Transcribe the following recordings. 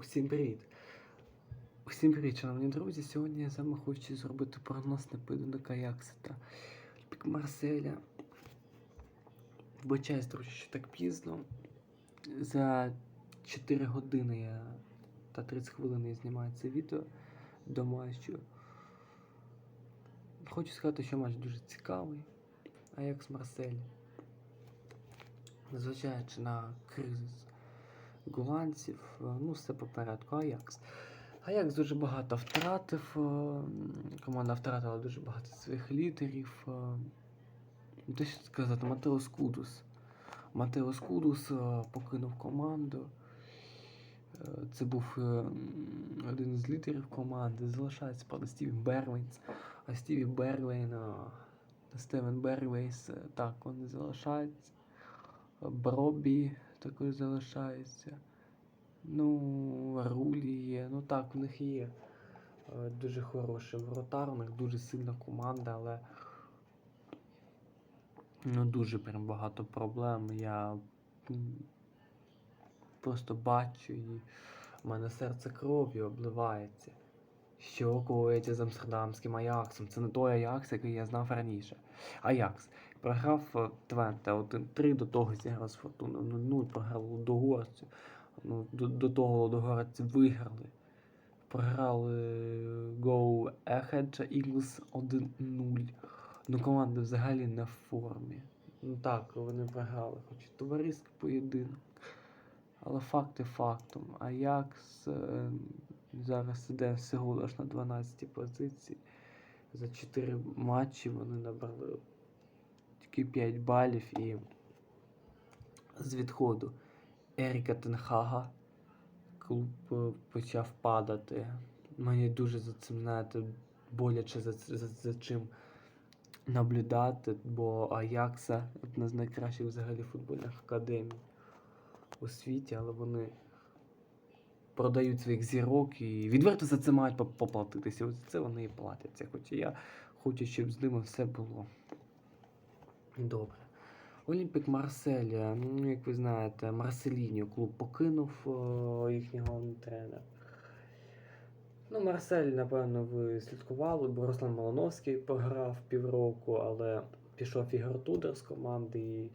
Усім привіт! Усім привіт, шановні друзі. Сьогодні я з вами хочу зробити прогноз на поєдинок Аякса Пік Марселя. Вибачаюсь, друзі, що так пізно. За 4 години я та 30 хвилин я знімаю це відео до матчу. Хочу сказати, що матч дуже цікавий. Аякс Марсель. Незважаючи на кризис голландців, е, ну все по порядку. Аякс. Аякс дуже багато втратив. е, Команда втратила дуже багато своїх лідерів. що сказати, Матеос Кудус. Матеос Кудус е, покинув команду. Це був один з лідерів команди. Залишається правда Стіві Берлейнс. А Стіві Берлейн, Стевен Берлейс, е, так, вони залишаються. Бробі також залишається. Ну, Рулі є. Ну так, в них є е, дуже хороший воротар, у них дуже сильна команда, але ну, дуже прям багато проблем. Я просто бачу і в мене серце кров'ю обливається. Що коїться з Амстердамським Аяксом? Це не той Аякс, який я знав раніше. Аякс програв е, Твенте 1-3, до того зіграв з Фортуною 0-0, програв Лудогорцю. Ну, до, до того Лудогорці виграли. Програли Go Ahead Eagles 1-0. Ну, команда взагалі не в формі. Ну так, вони програли, хоч і товариський поєдинок. Але факти фактом. Аякс е, зараз іде всього лиш на 12 позиції. За 4 матчі вони набрали тільки 5 балів і з відходу Еріка Тенхага клуб е, почав падати. Мені дуже за цим, знаєте, боляче за, за, за чим наблюдати, бо Аякса одна з найкращих взагалі футбольних академій у світі, але вони продають своїх зірок і відверто за це мають поплатитися. Ось за це вони і платяться. Хоча я хочу, щоб з ними все було добре. Олімпік Марселя, ну, як ви знаєте, Марселіньо клуб покинув о, їхнього тренера. Ну, Марсель, напевно, ви слідкували, бо Руслан Малановський пограв півроку, але пішов Ігор Тудор з команди і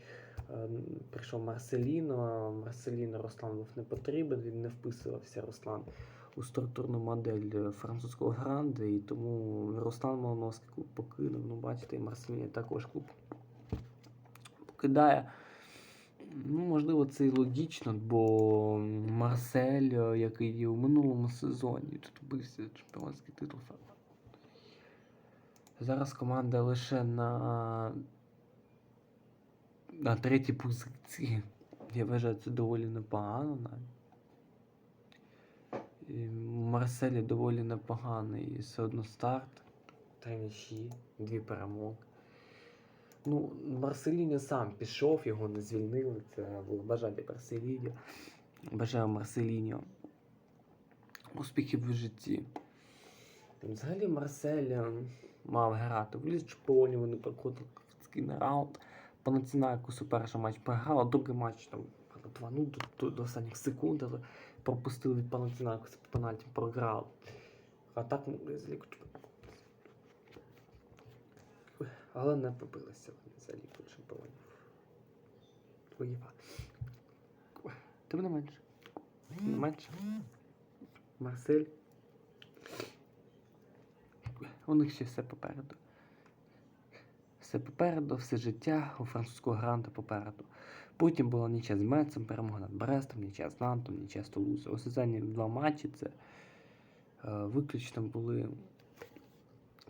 е, прийшов Марселіно. Марселіно Руслан був не потрібен, він не вписувався Руслан у структурну модель е, французького гранди, і тому Руслан Малановський клуб покинув. Ну, бачите, і Марселіно також клуб покидає. Ну, можливо, це і логічно, бо Марсель, е, який є у минулому сезоні, тут бився чемпіонський титул. Зараз команда лише на, на третій позиції. Я вважаю, це доволі непогано навіть. Марселі доволі непоганий. Все одно старт. Три м'ячі, дві перемоги. Ну, Марселіньо сам пішов, його не звільнили. Це було бажання Марселіньо. Бажаю Марселіньо. Успіхів в житті. Взагалі Марсель мав грати в Чемпіонів, вони проходили на раунд. По Національкусу перший матч програла, другий матч там 2-0 до, до, останніх секунд, але пропустили від Панатінайкуса по пенальті, програли. А так могли з Лігу Чемпіонів. Але не побилися вони за Лігу Чемпіонів. Воєва. Тим не менше. Тим не менше. Марсель. У них ще все попереду. Все попереду, все життя у французького гранта попереду. Потім була нічия з Мецем, перемога над Брестом, нічия з Нантом, нічия з Тулузою. Ось останні два матчі це е, виключно були,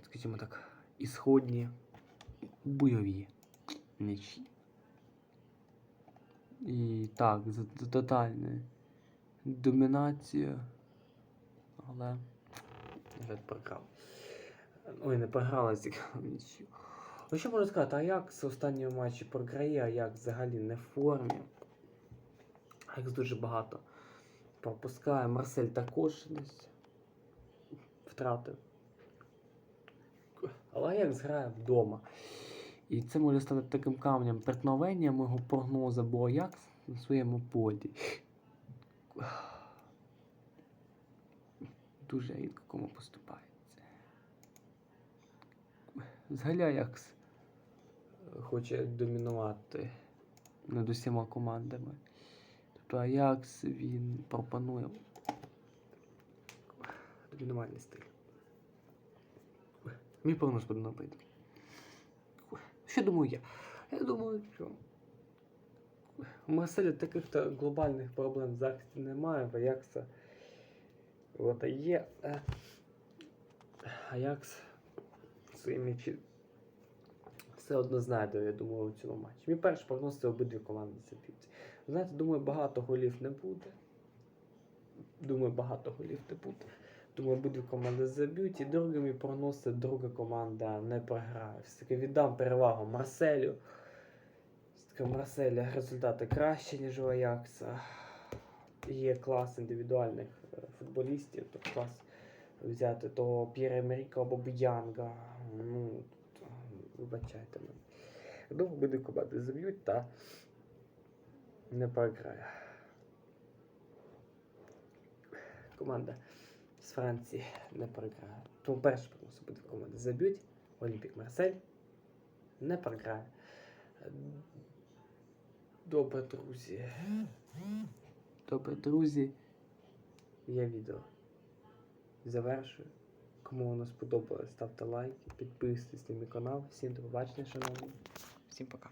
скажімо так, ісходні бойові нічі. І так, за, тотальну домінацію. Але жаль, програв. Ой, не програла цікаво нічого. Ну що можу сказати, Аякс в останньому матчі програє, Аякс взагалі не в формі. Аякс дуже багато пропускає. Марсель також десь втратив. Але Аякс грає вдома. І це може стати таким камнем преткновення мого прогнозу, бо Аякс на своєму полі. дуже рідко кому поступається. Взагалі Аякс хоче домінувати над усіма командами. Тобто Аякс він пропонує домінувальний стиль. Мій прогноз буде. Що думаю я? Я думаю, що у Марселя таких глобальних проблем в захисті немає, в Аякса от, є. е, Аякс свої м'ячі все одно знайде, я думаю, у цьому матчі. Мій перший прогноз це обидві команди заб'ють. Знаєте, думаю, багато голів не буде. Думаю, багато голів не буде. Думаю, обидві команди заб'ють. І другий мій прогноз друга команда не програє. Все-таки віддам перевагу Марселю. Все-таки Марселя результати кращі, ніж у Аякса. Є клас індивідуальних е, футболістів, то клас взяти того П'єра Емеріка або Б'янга. Ну, вибачайте мене. Думаю, обидві команди заб'ють та не програє. Команда з Франції не програє. Тому перший прогноз обидві команди заб'ють. Олімпік Марсель не програє. Добре, друзі. Добре, друзі. Я відео завершую. Кому воно сподобалось, ставте лайки, підписуйтесь на мій канал. Всім до побачення, шановні. Всім пока.